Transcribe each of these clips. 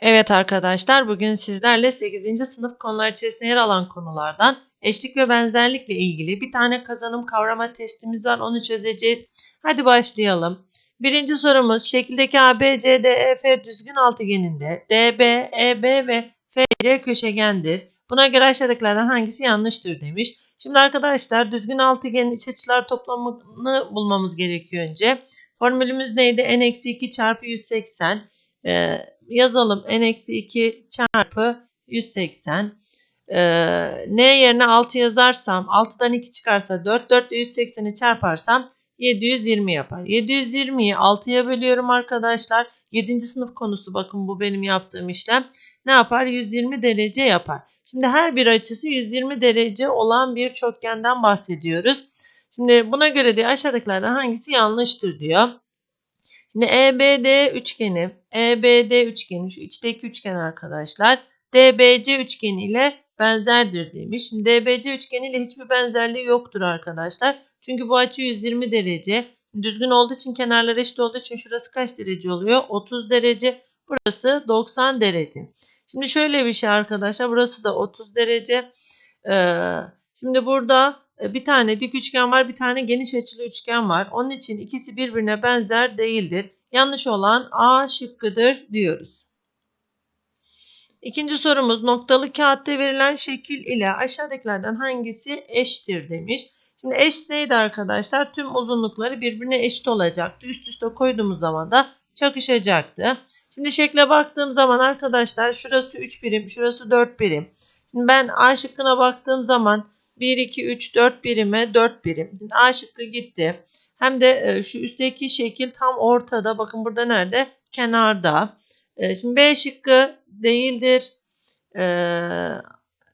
Evet arkadaşlar, bugün sizlerle 8. sınıf konular içerisinde yer alan konulardan eşlik ve benzerlikle ilgili bir tane kazanım kavrama testimiz var. Onu çözeceğiz. Hadi başlayalım. Birinci sorumuz şekildeki ABCDEF düzgün altıgeninde DB, EB ve FC köşegendir. Buna göre aşağıdakilerden hangisi yanlıştır demiş. Şimdi arkadaşlar düzgün altıgenin iç açılar toplamını bulmamız gerekiyor önce. Formülümüz neydi? n-2 çarpı 180. Ee, yazalım n-2 çarpı 180. Ee, n yerine 6 yazarsam 6'dan 2 çıkarsa 4. 4 ile 180'i çarparsam 720 yapar. 720'yi 6'ya bölüyorum arkadaşlar. 7. sınıf konusu bakın bu benim yaptığım işlem. Ne yapar? 120 derece yapar. Şimdi her bir açısı 120 derece olan bir çokgenden bahsediyoruz. Şimdi buna göre de aşağıdakilerden hangisi yanlıştır diyor. Şimdi EBD üçgeni, EBD üçgeni şu içteki üçgen arkadaşlar DBC üçgeni ile benzerdir demiş. Şimdi DBC üçgeni ile hiçbir benzerliği yoktur arkadaşlar. Çünkü bu açı 120 derece. Düzgün olduğu için kenarlar eşit olduğu için şurası kaç derece oluyor? 30 derece. Burası 90 derece. Şimdi şöyle bir şey arkadaşlar. Burası da 30 derece. Ee, şimdi burada bir tane dik üçgen var, bir tane geniş açılı üçgen var. Onun için ikisi birbirine benzer değildir. Yanlış olan A şıkkıdır diyoruz. İkinci sorumuz noktalı kağıtta verilen şekil ile aşağıdakilerden hangisi eşittir demiş. Şimdi eş neydi arkadaşlar? Tüm uzunlukları birbirine eşit olacaktı. Üst üste koyduğumuz zaman da çakışacaktı. Şimdi şekle baktığım zaman arkadaşlar şurası 3 birim, şurası 4 birim. Şimdi ben A şıkkına baktığım zaman 1, 2, 3, 4 birime 4 birim. A şıkkı gitti. Hem de e, şu üstteki şekil tam ortada. Bakın burada nerede? Kenarda. E, şimdi B şıkkı değildir. E,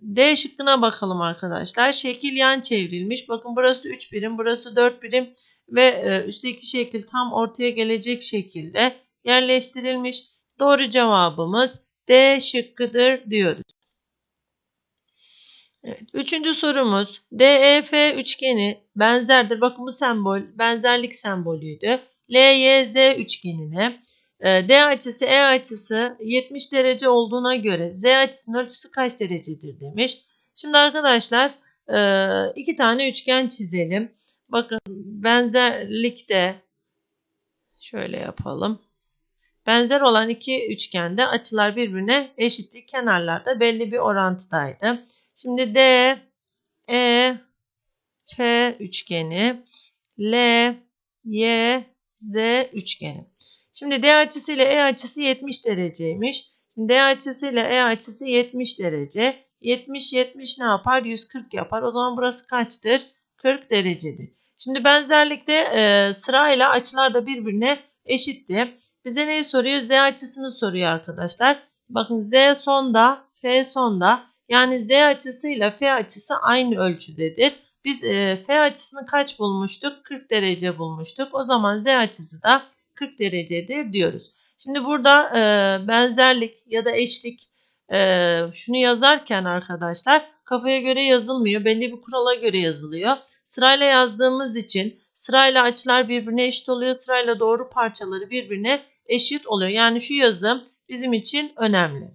D şıkkına bakalım arkadaşlar. Şekil yan çevrilmiş. Bakın burası 3 birim, burası 4 birim ve üstteki şekil tam ortaya gelecek şekilde yerleştirilmiş. Doğru cevabımız D şıkkıdır diyoruz. Evet, üçüncü sorumuz DEF üçgeni benzerdir. Bakın bu sembol benzerlik sembolüydü. LYZ üçgenine e, D açısı E açısı 70 derece olduğuna göre Z açısının ölçüsü kaç derecedir demiş. Şimdi arkadaşlar e, iki tane üçgen çizelim. Bakın benzerlikte şöyle yapalım. Benzer olan iki üçgende açılar birbirine eşitti. Kenarlarda belli bir orantıdaydı. Şimdi D, E, F üçgeni, L, Y, Z üçgeni. Şimdi D açısı ile E açısı 70 dereceymiş. D açısı ile E açısı 70 derece. 70 70 ne yapar? 140 yapar. O zaman burası kaçtır? 40 derecedir. Şimdi benzerlikte e, sırayla açılar da birbirine eşitti. Bize neyi soruyor? Z açısını soruyor arkadaşlar. Bakın Z sonda, F sonda. Yani Z açısıyla F açısı aynı ölçüdedir. Biz e, F açısını kaç bulmuştuk? 40 derece bulmuştuk. O zaman Z açısı da 40 derecedir diyoruz. Şimdi burada e, benzerlik ya da eşlik e, şunu yazarken arkadaşlar kafaya göre yazılmıyor. Belli bir kurala göre yazılıyor. Sırayla yazdığımız için sırayla açılar birbirine eşit oluyor. Sırayla doğru parçaları birbirine eşit oluyor. Yani şu yazım bizim için önemli.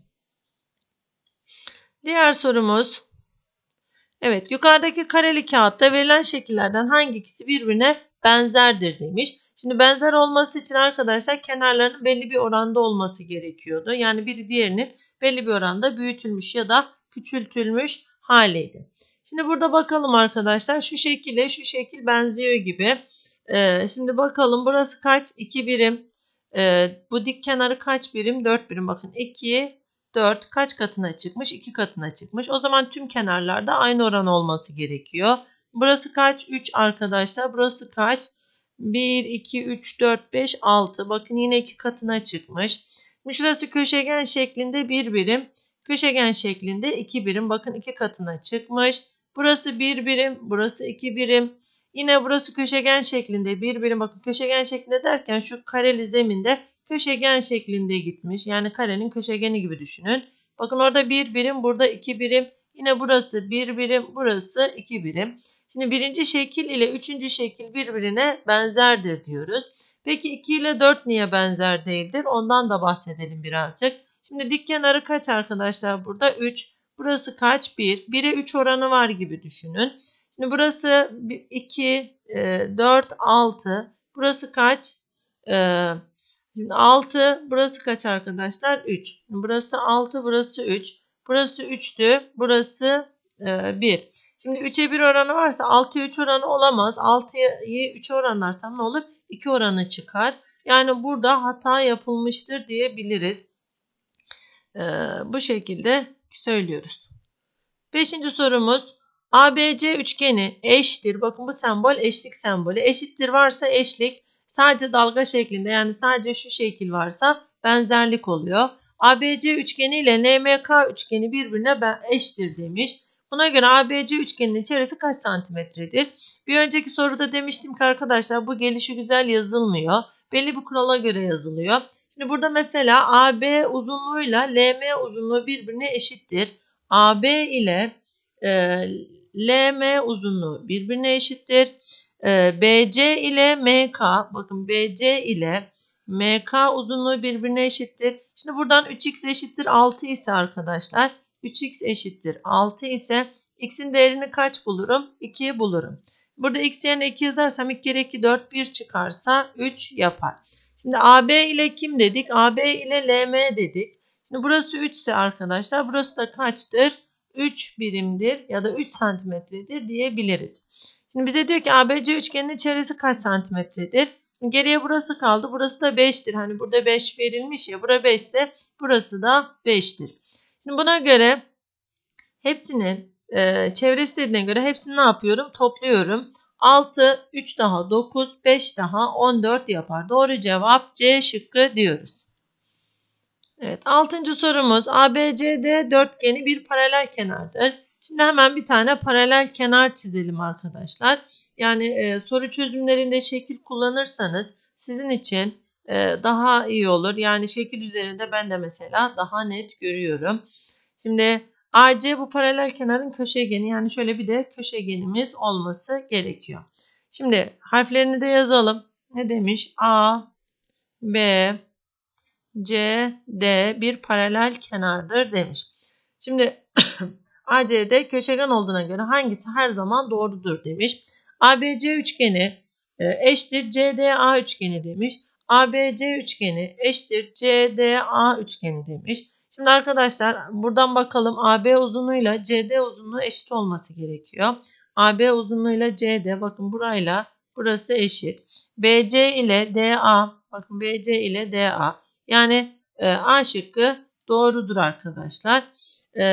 Diğer sorumuz. Evet yukarıdaki kareli kağıtta verilen şekillerden hangisi birbirine benzerdir demiş. Şimdi benzer olması için arkadaşlar kenarlarının belli bir oranda olması gerekiyordu. Yani biri diğerinin belli bir oranda büyütülmüş ya da küçültülmüş haliydi. Şimdi burada bakalım arkadaşlar şu şekilde şu şekil benziyor gibi. Ee, şimdi bakalım burası kaç? 2 birim. Ee, bu dik kenarı kaç birim? 4 birim. Bakın 2, 4 kaç katına çıkmış? 2 katına çıkmış. O zaman tüm kenarlarda aynı oran olması gerekiyor. Burası kaç? 3 arkadaşlar. Burası kaç? 1, 2, 3, 4, 5, 6. Bakın yine 2 katına çıkmış. Şimdi şurası köşegen şeklinde 1 birim. Köşegen şeklinde 2 birim. Bakın 2 katına çıkmış. Burası 1 birim. Burası 2 birim. Yine burası köşegen şeklinde 1 birim. Bakın köşegen şeklinde derken şu kareli zeminde köşegen şeklinde gitmiş. Yani karenin köşegeni gibi düşünün. Bakın orada 1 birim. Burada 2 birim. Yine burası 1 birim. Burası 2 birim. Şimdi birinci şekil ile üçüncü şekil birbirine benzerdir diyoruz. Peki 2 ile 4 niye benzer değildir? Ondan da bahsedelim birazcık. Şimdi dik kenarı kaç arkadaşlar burada? 3. Burası kaç? 1. 1'e 3 oranı var gibi düşünün. Şimdi burası 2, 4, 6. Burası kaç? E, şimdi 6. Burası kaç arkadaşlar? 3. Burası 6. Burası 3. Burası 3'tü. Burası e, 1. Şimdi 3'e 1 oranı varsa 6'ya 3 oranı olamaz. 6'yı 3'e oranlarsam ne olur? 2 oranı çıkar. Yani burada hata yapılmıştır diyebiliriz. Ee, bu şekilde söylüyoruz. Beşinci sorumuz ABC üçgeni eşittir. Bakın bu sembol eşlik sembolü. Eşittir varsa eşlik. Sadece dalga şeklinde yani sadece şu şekil varsa benzerlik oluyor. ABC üçgeni ile NMK üçgeni birbirine eşittir demiş. Buna göre ABC üçgeninin çevresi kaç santimetredir? Bir önceki soruda demiştim ki arkadaşlar bu gelişi güzel yazılmıyor. Belli bir kurala göre yazılıyor. Şimdi burada mesela AB uzunluğuyla LM uzunluğu birbirine eşittir. AB ile e, LM uzunluğu birbirine eşittir. E, BC ile MK bakın BC ile MK uzunluğu birbirine eşittir. Şimdi buradan 3x eşittir 6 ise arkadaşlar 3x eşittir 6 ise x'in değerini kaç bulurum? 2'yi bulurum. Burada x yerine 2 yazarsam 2 kere 2 4 1 çıkarsa 3 yapar. Şimdi AB ile kim dedik? AB ile LM dedik. Şimdi burası 3 ise arkadaşlar burası da kaçtır? 3 birimdir ya da 3 santimetredir diyebiliriz. Şimdi bize diyor ki ABC üçgeninin çevresi kaç santimetredir? Geriye burası kaldı. Burası da 5'tir. Hani burada 5 verilmiş ya. Bura 5 ise burası da 5'tir. Şimdi buna göre hepsinin e, çevresi dediğine göre hepsini ne yapıyorum? Topluyorum. 6, 3 daha 9, 5 daha 14 yapar. Doğru cevap C şıkkı diyoruz. Evet, altıncı sorumuz ABCD dörtgeni bir paralel kenardır. Şimdi hemen bir tane paralel kenar çizelim arkadaşlar. Yani e, soru çözümlerinde şekil kullanırsanız sizin için e, daha iyi olur. Yani şekil üzerinde ben de mesela daha net görüyorum. Şimdi AC bu paralel kenarın köşegeni yani şöyle bir de köşegenimiz olması gerekiyor. Şimdi harflerini de yazalım. Ne demiş? A, B, C, D bir paralel kenardır demiş. Şimdi ACD köşegen olduğuna göre hangisi her zaman doğrudur demiş. ABC üçgeni e, eşittir CDA üçgeni demiş. ABC üçgeni eşittir CDA üçgeni demiş. Şimdi arkadaşlar buradan bakalım AB uzunluğuyla CD uzunluğu eşit olması gerekiyor. AB uzunluğuyla CD bakın burayla burası eşit. BC ile DA bakın BC ile DA yani e, A şıkkı doğrudur arkadaşlar. E,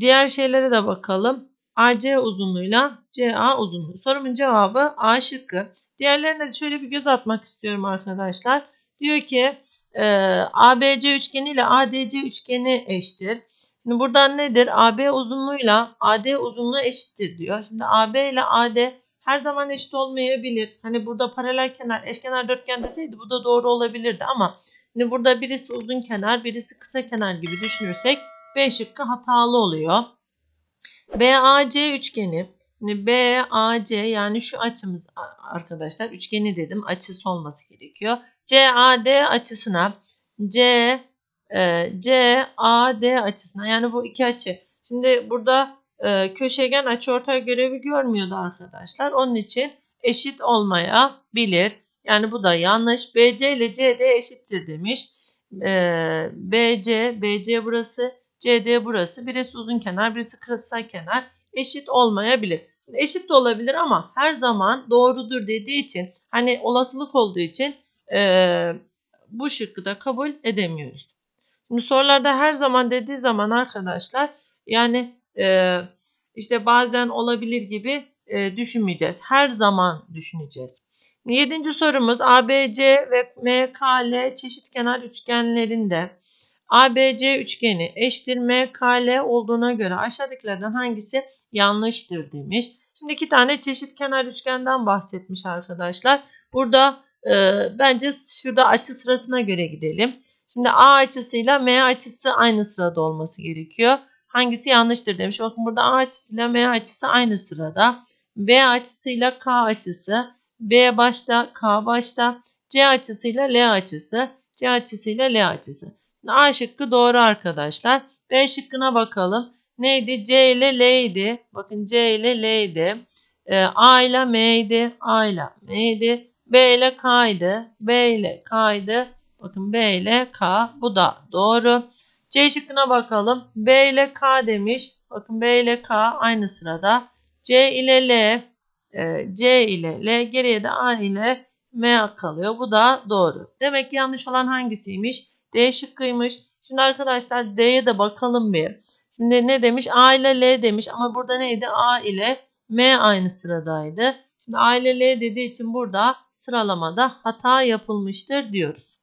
diğer şeylere de bakalım. AC uzunluğuyla CA uzunluğu. Sorumun cevabı A şıkkı. Diğerlerine de şöyle bir göz atmak istiyorum arkadaşlar. Diyor ki e, ABC üçgeni ile ADC üçgeni eşittir. Şimdi buradan nedir? AB uzunluğuyla AD uzunluğu eşittir diyor. Şimdi AB ile AD her zaman eşit olmayabilir. Hani burada paralel kenar, eşkenar dörtgen deseydi bu da doğru olabilirdi ama şimdi burada birisi uzun kenar, birisi kısa kenar gibi düşünürsek B şıkkı hatalı oluyor. BAC üçgeni. BAC yani şu açımız arkadaşlar üçgeni dedim. Açısı olması gerekiyor. CAD açısına C e, CAD açısına yani bu iki açı. Şimdi burada e, köşegen açıortay görevi görmüyordu arkadaşlar. Onun için eşit olmayabilir. Yani bu da yanlış. BC ile CD eşittir demiş. E, BC, BC burası, CD burası. Birisi uzun kenar, birisi kısa kenar. Eşit olmayabilir. Eşit de olabilir ama her zaman doğrudur dediği için hani olasılık olduğu için e, bu şıkkı da kabul edemiyoruz. Şimdi sorularda her zaman dediği zaman arkadaşlar yani e, işte bazen olabilir gibi e, düşünmeyeceğiz. Her zaman düşüneceğiz. Yedinci sorumuz ABC ve MKL çeşit kenar üçgenlerinde ABC üçgeni eşittir MKL olduğuna göre aşağıdakilerden hangisi yanlıştır demiş. Şimdi iki tane çeşit kenar üçgenden bahsetmiş arkadaşlar. Burada e, bence şurada açı sırasına göre gidelim. Şimdi A açısıyla M açısı aynı sırada olması gerekiyor. Hangisi yanlıştır demiş. Bakın burada A açısıyla M açısı aynı sırada. B açısıyla K açısı. B başta, K başta. C açısıyla L açısı. C açısıyla L açısı. A şıkkı doğru arkadaşlar. B şıkkına bakalım. Neydi? C ile L idi. Bakın C ile L idi. Ee, A ile M idi. A ile M idi. B ile K idi. B ile K idi. Bakın B ile K. Bu da doğru. C şıkkına bakalım. B ile K demiş. Bakın B ile K aynı sırada. C ile L. e, C ile L. Geriye de A ile M kalıyor. Bu da doğru. Demek ki yanlış olan hangisiymiş? D şıkkıymış. Şimdi arkadaşlar D'ye de bakalım bir. Şimdi ne demiş? A ile L demiş ama burada neydi? A ile M aynı sıradaydı. Şimdi A ile L dediği için burada sıralamada hata yapılmıştır diyoruz.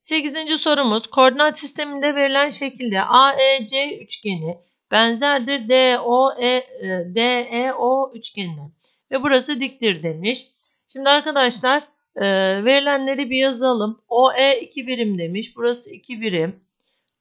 8. sorumuz koordinat sisteminde verilen şekilde AEC üçgeni benzerdir DOE e, DEO üçgenine ve burası diktir demiş. Şimdi arkadaşlar e, verilenleri bir yazalım. OE 2 birim demiş. Burası 2 birim.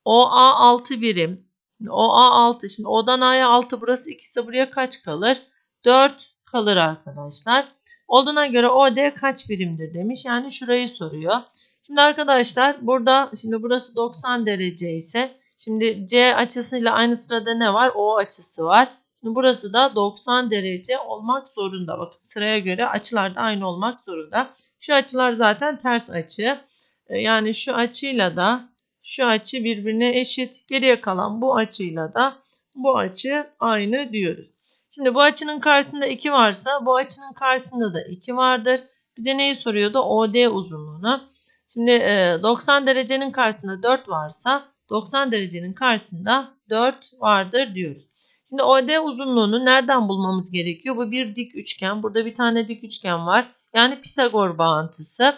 OA 6 birim. OA 6. Şimdi O'dan A'ya 6 burası 2 ise buraya kaç kalır? 4 kalır arkadaşlar. Olduğuna göre OD kaç birimdir demiş. Yani şurayı soruyor. Şimdi arkadaşlar burada şimdi burası 90 derece ise şimdi C açısıyla aynı sırada ne var? O açısı var. Burası da 90 derece olmak zorunda. Bakın sıraya göre açılar da aynı olmak zorunda. Şu açılar zaten ters açı. E, Yani şu açıyla da şu açı birbirine eşit. Geriye kalan bu açıyla da bu açı aynı diyoruz. Şimdi bu açının karşısında 2 varsa bu açının karşısında da 2 vardır. Bize neyi soruyordu? OD uzunluğunu. Şimdi e, 90 derecenin karşısında 4 varsa 90 derecenin karşısında 4 vardır diyoruz. Şimdi OD uzunluğunu nereden bulmamız gerekiyor? Bu bir dik üçgen. Burada bir tane dik üçgen var. Yani Pisagor bağıntısı.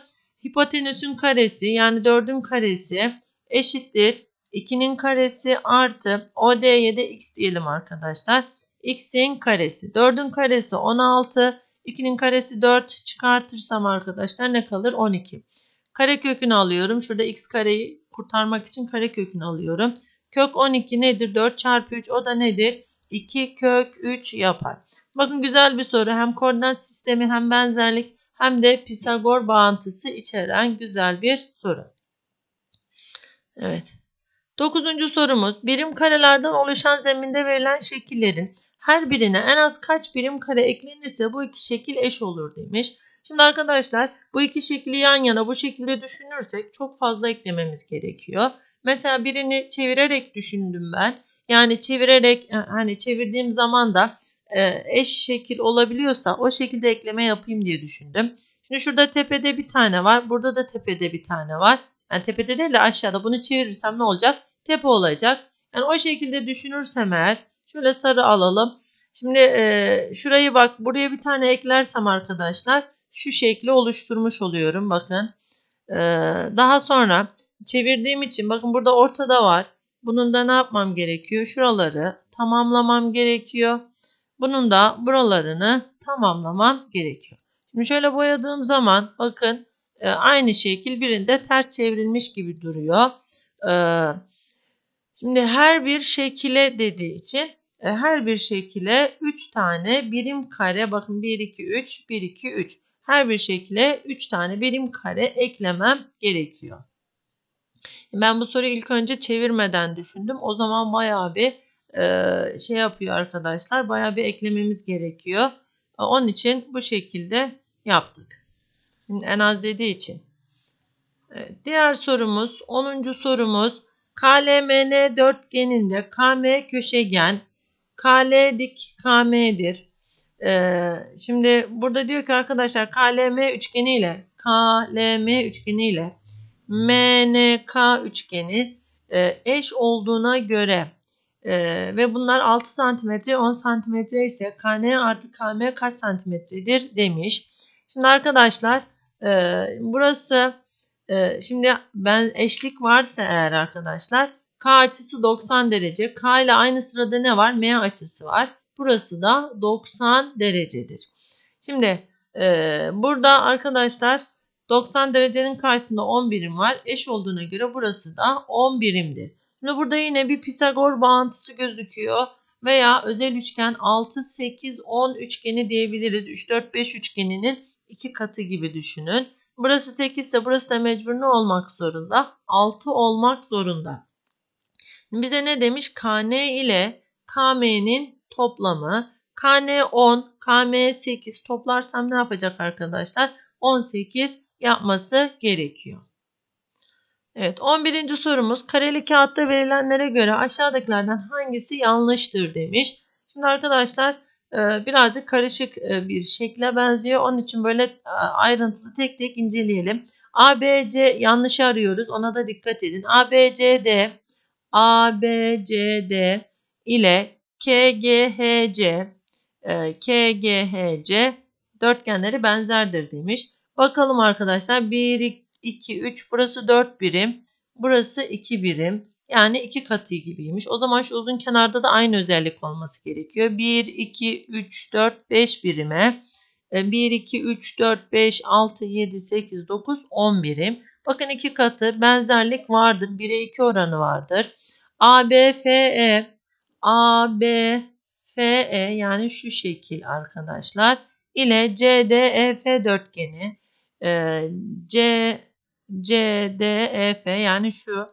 Hipotenüsün karesi yani 4'ün karesi eşittir 2'nin karesi artı OD'ye de x diyelim arkadaşlar. x'in karesi. 4'ün karesi 16. 2'nin karesi 4 çıkartırsam arkadaşlar ne kalır? 12. Karekökünü alıyorum. Şurada x kareyi kurtarmak için karekökünü alıyorum. Kök 12 nedir? 4 çarpı 3 o da nedir? 2 kök 3 yapar. Bakın güzel bir soru. Hem koordinat sistemi hem benzerlik hem de Pisagor bağıntısı içeren güzel bir soru. Evet. Dokuzuncu sorumuz. Birim karelerden oluşan zeminde verilen şekillerin her birine en az kaç birim kare eklenirse bu iki şekil eş olur demiş. Şimdi arkadaşlar bu iki şekli yan yana bu şekilde düşünürsek çok fazla eklememiz gerekiyor. Mesela birini çevirerek düşündüm ben. Yani çevirerek e, hani çevirdiğim zaman da e, eş şekil olabiliyorsa o şekilde ekleme yapayım diye düşündüm. Şimdi şurada tepede bir tane var. Burada da tepede bir tane var. Yani tepede değil de aşağıda. Bunu çevirirsem ne olacak? Tepe olacak. Yani o şekilde düşünürsem eğer şöyle sarı alalım. Şimdi e, şurayı bak buraya bir tane eklersem arkadaşlar şu şekli oluşturmuş oluyorum. Bakın. E, daha sonra çevirdiğim için bakın burada ortada var. Bunun da ne yapmam gerekiyor? Şuraları tamamlamam gerekiyor. Bunun da buralarını tamamlamam gerekiyor. Şimdi şöyle boyadığım zaman bakın e, aynı şekil birinde ters çevrilmiş gibi duruyor. E, şimdi her bir şekile dediği için e, her bir şekile 3 tane birim kare bakın 1 2 3 1 2 3 her bir şekile 3 tane birim kare eklemem gerekiyor. Ben bu soruyu ilk önce çevirmeden düşündüm. O zaman bayağı bir e, şey yapıyor arkadaşlar. Bayağı bir eklememiz gerekiyor. E, onun için bu şekilde yaptık. En az dediği için. Evet, diğer sorumuz 10. sorumuz KLMN dörtgeninde KM köşegen KL dik KM'dir. Ee, şimdi burada diyor ki arkadaşlar KLM üçgeni ile KLM üçgeni ile MNK üçgeni e, eş olduğuna göre e, ve bunlar 6 cm 10 cm ise KN artı KM kaç santimetredir demiş. Şimdi arkadaşlar e, burası e, şimdi ben eşlik varsa eğer arkadaşlar K açısı 90 derece. K ile aynı sırada ne var? M açısı var. Burası da 90 derecedir. Şimdi e, burada arkadaşlar 90 derecenin karşısında 10 birim var. Eş olduğuna göre burası da 10 birimdir. Şimdi burada yine bir Pisagor bağıntısı gözüküyor. Veya özel üçgen 6, 8, 10 üçgeni diyebiliriz. 3, 4, 5 üçgeninin iki katı gibi düşünün. Burası 8 ise burası da mecbur ne olmak zorunda? 6 olmak zorunda. Bize ne demiş? KN ile KM'nin toplamı. KN 10, KM 8 toplarsam ne yapacak arkadaşlar? 18 yapması gerekiyor. Evet 11. sorumuz kareli kağıtta verilenlere göre aşağıdakilerden hangisi yanlıştır demiş. Şimdi arkadaşlar e, birazcık karışık e, bir şekle benziyor. Onun için böyle e, ayrıntılı tek tek inceleyelim. A, B, C yanlış arıyoruz. Ona da dikkat edin. A, B, C, D, A, B, C, D ile K, G, H, C, K, G, H, C dörtgenleri benzerdir demiş. Bakalım arkadaşlar 1, 2, 3 burası 4 birim. Burası 2 birim. Yani 2 katı gibiymiş. O zaman şu uzun kenarda da aynı özellik olması gerekiyor. 1, 2, 3, 4, 5 birime. 1, 2, 3, 4, 5, 6, 7, 8, 9, 10 birim. Bakın iki katı benzerlik vardır. 1'e 2 oranı vardır. A, B, F, E. A, B, F, E yani şu şekil arkadaşlar. ile C, D, E, F dörtgeni. Ee, C, C, D, E, F yani şu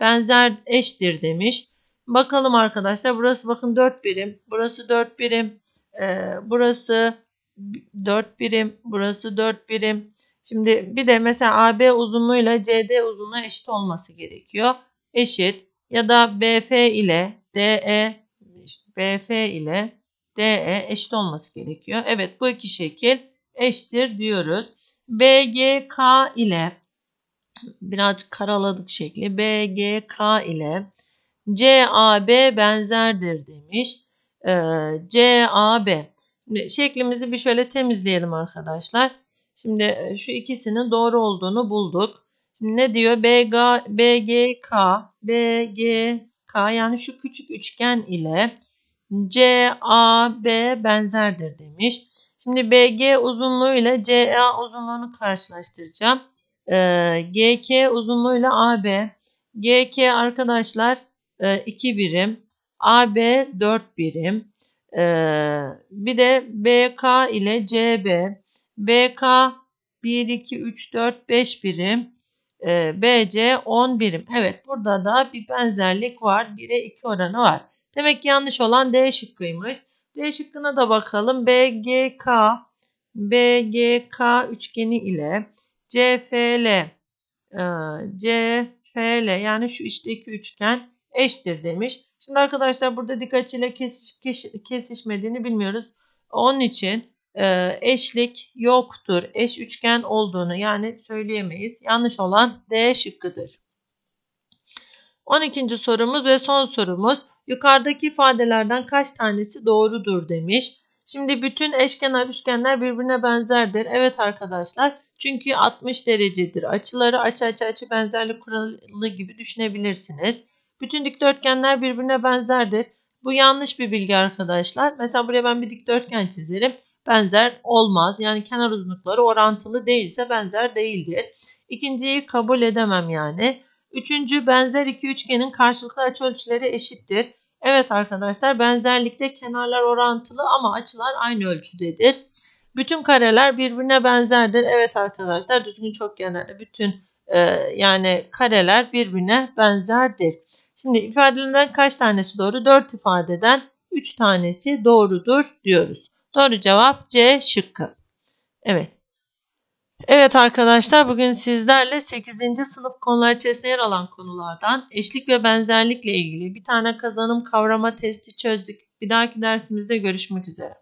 benzer eşdir demiş. Bakalım arkadaşlar burası bakın 4 birim. Burası 4 birim. Ee, burası 4 birim. Burası 4 birim. Şimdi bir de mesela AB uzunluğuyla CD uzunluğu eşit olması gerekiyor. Eşit ya da BF ile DE işte BF ile DE eşit olması gerekiyor. Evet bu iki şekil eşittir diyoruz. BGK ile birazcık karaladık şekli. BGK ile CAB benzerdir demiş. Ee, CAB. Şeklimizi bir şöyle temizleyelim arkadaşlar. Şimdi e, şu ikisinin doğru olduğunu bulduk. Şimdi ne diyor? BG, BGK, BGK yani şu küçük üçgen ile CAB benzerdir demiş. Şimdi BG uzunluğu ile CA uzunluğunu karşılaştıracağım. Ee, GK uzunluğuyla AB. GK arkadaşlar e, 2 birim. AB 4 birim. Ee, bir de BK ile CB. BK 1, 2, 3, 4, 5 birim. Ee, BC 10 birim. Evet burada da bir benzerlik var. 1'e 2 oranı var. Demek ki yanlış olan D şıkkıymış. D şıkkına da bakalım. BGK BGK üçgeni ile CFL e, CFL yani şu içteki üçgen eşittir demiş. Şimdi arkadaşlar burada dikkat ile kesiş, kesişmediğini bilmiyoruz. Onun için e, eşlik yoktur. Eş üçgen olduğunu yani söyleyemeyiz. Yanlış olan D şıkkıdır. 12. sorumuz ve son sorumuz. Yukarıdaki ifadelerden kaç tanesi doğrudur demiş. Şimdi bütün eşkenar üçgenler birbirine benzerdir. Evet arkadaşlar. Çünkü 60 derecedir. Açıları açı açı açı benzerlik kuralı gibi düşünebilirsiniz. Bütün dikdörtgenler birbirine benzerdir. Bu yanlış bir bilgi arkadaşlar. Mesela buraya ben bir dikdörtgen çizerim. Benzer olmaz. Yani kenar uzunlukları orantılı değilse benzer değildir. İkinciyi kabul edemem yani. Üçüncü benzer iki üçgenin karşılıklı açıölçüleri eşittir. Evet arkadaşlar benzerlikte kenarlar orantılı ama açılar aynı ölçüdedir. Bütün kareler birbirine benzerdir. Evet arkadaşlar düzgün çokgenlerde bütün e, yani kareler birbirine benzerdir. Şimdi ifadelerden kaç tanesi doğru? 4 ifadeden 3 tanesi doğrudur diyoruz. Doğru cevap C şıkkı. Evet. Evet arkadaşlar bugün sizlerle 8. sınıf konular içerisinde yer alan konulardan eşlik ve benzerlikle ilgili bir tane kazanım kavrama testi çözdük. Bir dahaki dersimizde görüşmek üzere.